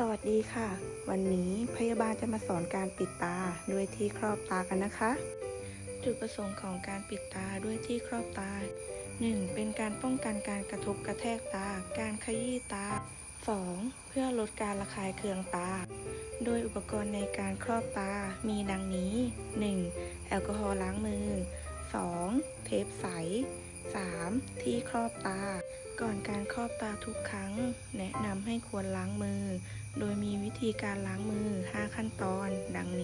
สวัสดีค่ะ วันนี้พยาบาลจะมาสอนการปิดตาด้วยที่ครอบตากันนะคะ จุดประสงค์ของการปิดตาด้วยที่ครอบตา 1. เป็นการป้องกันการกระทบกระแทกตา การขยี้ตา 2. เพื่อลดการระคายเคืองตา โดยอุปกรณ์ในการครอบตามีดังนี้ 1. แอลกอฮอล์ล้างมือ 2. เทปใส 3. ที่ครอบตา ก่อนการครอบตาทุกครั้ง แนะนำให้ควรล้างมือ โดยมีวิธีการล้างมือ 5 ขั้นตอน ดังนี้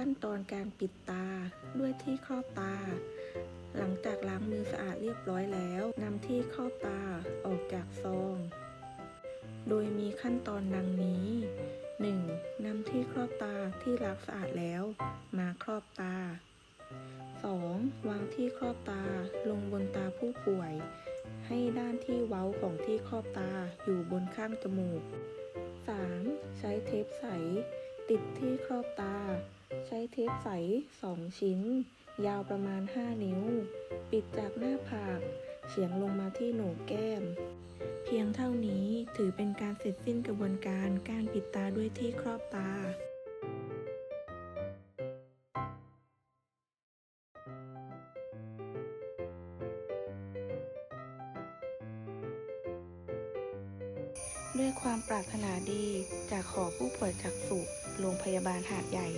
ขั้นตอนการปิดตาด้วยที่ครอบตา หลังจากล้างมือสะอาดเรียบร้อยแล้วนำที่ครอบตาออกจากซอง โดยมีขั้นตอนดังนี้ 1. นำที่ครอบตาที่ล้างสะอาดแล้วมาครอบตา 2. วางที่ครอบตาลงบนตาผู้ป่วย ให้ด้านที่เว้าของที่ครอบตาอยู่บนข้างจมูก 3. ใช้เทปใส ติดที่ครอบตา ใช้เทปใส 2 ชิ้น ยาวประมาณ 5 นิ้ว ปิดจากหน้าผากเฉียงลงมาที่โหนกแก้ม เพียงเท่านี้ถือเป็นการเสร็จสิ้นกระบวนการการปิดตาด้วยที่ครอบตาด้วยความปรารถนาดีจากขอผู้ป่วยจากสุโรงพยาบาลหาดใหญ่